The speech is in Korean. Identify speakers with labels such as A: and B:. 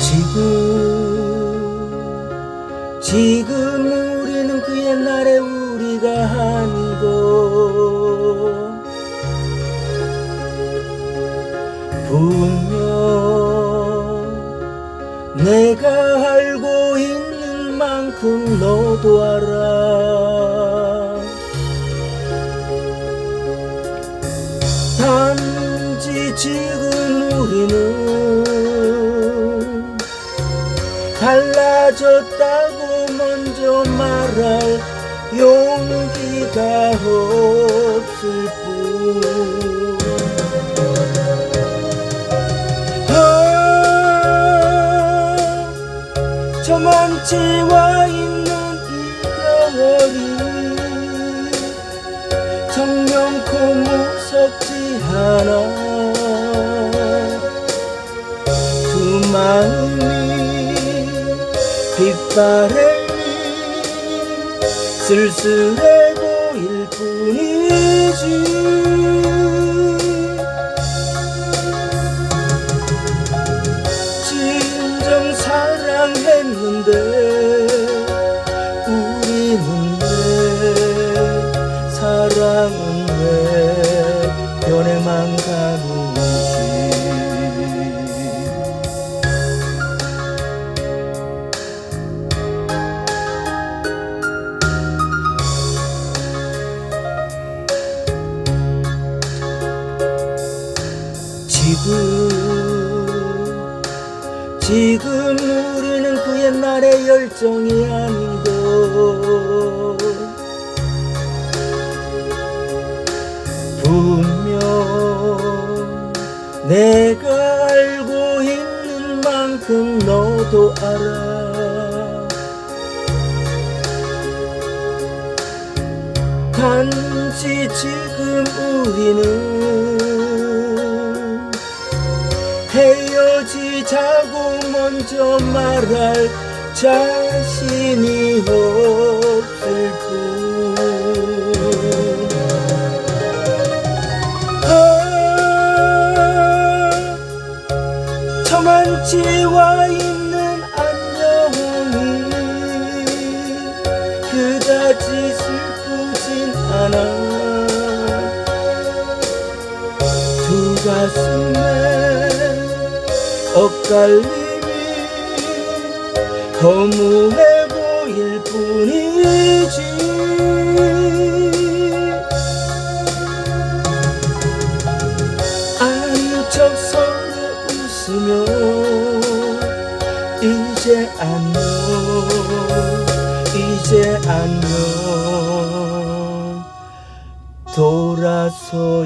A: 지금 지금 우리는 그 옛날에 우리가 한 것 분명 내가 알고 있는 만큼 너도 알아. 지 지금 우리는 달라졌다고 먼저 말할 용기가 없을 뿐. 아, 저만치 와 있는 이별이 정명코 무섭지 않아 마음이 빗바람이 쓸쓸해 보일 뿐이지. 진정 사랑했는데 우리는 왜 사랑은 지금 우리는 그 옛날의 열정이 아니고 분명 내가 알고 있는 만큼 너도 알아. 단지 지금 우리는 먼저 말할 자신이 없을 뿐. 아, 저만치 와 있는 안녕이 그다지 슬프진 않아. 두 가슴에 엇갈림이 허무해 보일 뿐이지 아닌 척 서로 웃으며 이제 안녕 이제 안녕 돌아서야지